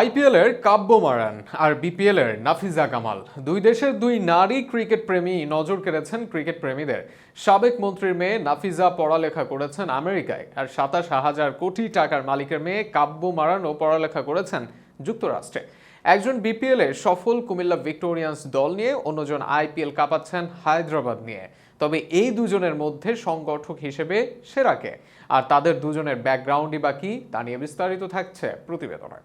IPL এর কাব্য মারান আর BPL এর নাফিজা কামাল। দুই দেশের দুই নারী ক্রিকেট প্রেমী নজর কেড়েছেন ক্রিকেট প্রেমীদের। সাবেক মন্ত্রীর মেয়ে নাফিজা পড়ালেখা করেছেন আমেরিকায় আর সাতাশ হাজার কোটি টাকার মালিকের মেয়ে কাব্য মারানও পড়ালেখা করেছেন যুক্তরাষ্ট্রে। একজন বিপিএল সফল কুমিল্লা ভিক্টোরিয়ান্স দল নিয়ে অন্যজন আইপিএল কাঁপাচ্ছেন হায়দ্রাবাদ নিয়ে। তবে এই দুজনের মধ্যে সংগঠক হিসেবে সেরাকে আর তাদের দুজনের ব্যাকগ্রাউন্ডই বা কি তা নিয়ে বিস্তারিত থাকছে প্রতিবেদনে।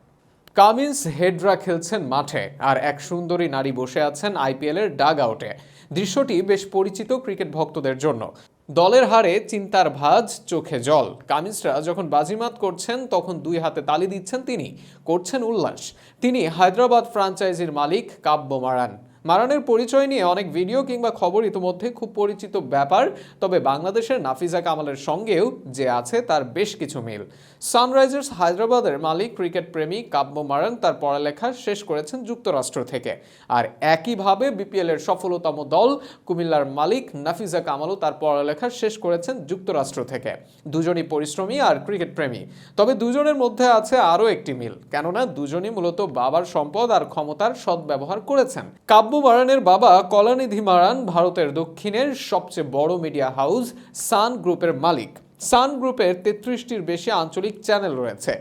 কামিন্স হেডরা খেলছেন মাঠে, আর এক সুন্দরী নারী বসে আছেন আইপিএলের ডাগ আউটে দৃশ্যটি বেশ পরিচিত ক্রিকেট ভক্তদের জন্য। দলের হারে চিন্তার ভাজ, চোখে জল। কামিন্সরা যখন বাজিমাত করছেন, তখন দুই হাতে তালি দিচ্ছেন তিনি। করছেন উল্লাস। তিনি হায়দ্রাবাদ ফ্রাঞ্চাইজির মালিক কাব্য মারান। মারানের পরিচয় নিয়ে অনেক ভিডিও কিংবা খবর ইতিমধ্যে খুব পরিচিত ব্যাপার, তবে বাংলাদেশের নাফিজা কামালের সঙ্গেও যে আছে তার বেশ কিছু মিল। সানরাইজার্স হায়দ্রাবাদের মালিক, ক্রিকেট প্রেমী কাব্য মারান তার পড়ালেখা শেষ করেছেন যুক্তরাষ্ট্র থেকে। আর একইভাবে বিপিএল এর সফলতম দল কুমিল্লার মালিক নাফিজা কামালও তার পড়ালেখা শেষ করেছেন যুক্তরাষ্ট্র থেকে। দুজনই পরিশ্রমী আর ক্রিকেট প্রেমী। তবে দুজনের মধ্যে আছে আরও একটি মিল, কেননা দুজনই মূলত বাবার সম্পদ আর ক্ষমতার সদ্ব্যবহার করেছেন। কাব্য মারানের বাবা কলানিধি মারান ভারতের দক্ষিণের সবচেয়ে বড় মিডিয়া হাউস সান গ্রুপের মালিক। সান গ্রুপের তেত্রিশটির বেশি আঞ্চলিক চ্যানেল রয়েছে।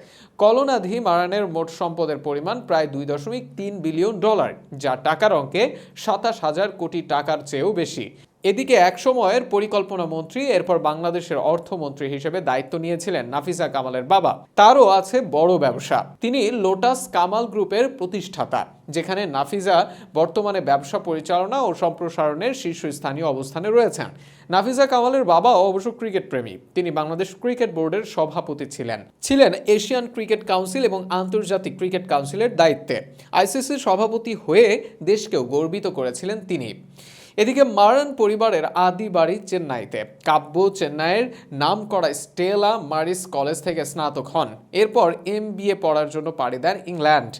কলনাধি মারানের মোট সম্পদের পরিমাণ প্রায় দুই দশমিক তিন বিলিয়ন ডলার যা টাকার অঙ্কে সাতাশ হাজার কোটি টাকার চেয়েও বেশি। এদিকে এক সময়ের পরিকল্পনা মন্ত্রী, এরপর বাংলাদেশের অর্থমন্ত্রী হিসেবে দায়িত্ব নিয়েছিলেন নাফিসা কামালের বাবা। তারও আছে বড় ব্যবসা। তিনি লোটাস কামাল গ্রুপের প্রতিষ্ঠাতা, যেখানে নাফিজা বর্তমানে ব্যবসা পরিচালনা ও সম্প্রসারণের শীর্ষস্থানীয় অবস্থানে রয়েছেন। নাফিজা কামালের বাবা অবশ্য ক্রিকেট প্রেমী। তিনি বাংলাদেশ ক্রিকেট বোর্ডের সভাপতি ছিলেন। ছিলেন এশিয়ান ক্রিকেট কাউন্সিল এবং আন্তর্জাতিক ক্রিকেট কাউন্সিলের দায়িত্বে। আইসিসির সভাপতি হয়ে দেশকেও গর্বিত করেছিলেন তিনি। এদিকে মারান পরিবারের আদি বাড়ি চেন্নাইতে। কাব্য চেন্নাইয়ের নাম করা স্টেলা মারিস কলেজ থেকে স্নাতক হন। এরপর এম পড়ার জন্য পাড়ি দেন ইংল্যান্ড।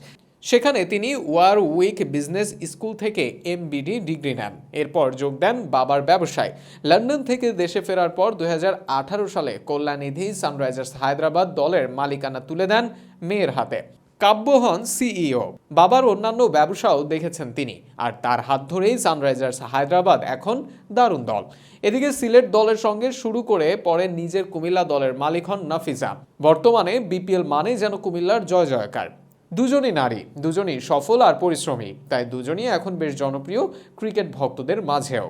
সেখানে তিনি ওয়ার উইক বিজনেস স্কুল থেকে এমবিডি ডিগ্রি নেন। এরপর যোগ দেন বাবার ব্যবসায়। লন্ডন থেকে দেশে ফেরার পর দু হাজার আঠারো সালে কল্যাণনিধি সানরাইজার্স হায়দ্রাবাদ দলের মালিকানা তুলে দেন মেয়ের হাতে। কাব্য হন সিইও। বাবার অন্যান্য ব্যবসাও দেখেছেন তিনি, আর তার হাত ধরেই সানরাইজার্স হায়দ্রাবাদ এখন দারুণ দল। এদিকে সিলেট দলের সঙ্গে শুরু করে পরে নিজের কুমিল্লা দলের মালিক হন নাফিজা। বর্তমানে বিপিএল মানে যেন কুমিল্লার জয় জয়কার। দুজনই নারী, দুজনই সফল আর পরিশ্রমী, তাই দুজনই এখন বেশ জনপ্রিয় ক্রিকেট ভক্তদের মাঝেও।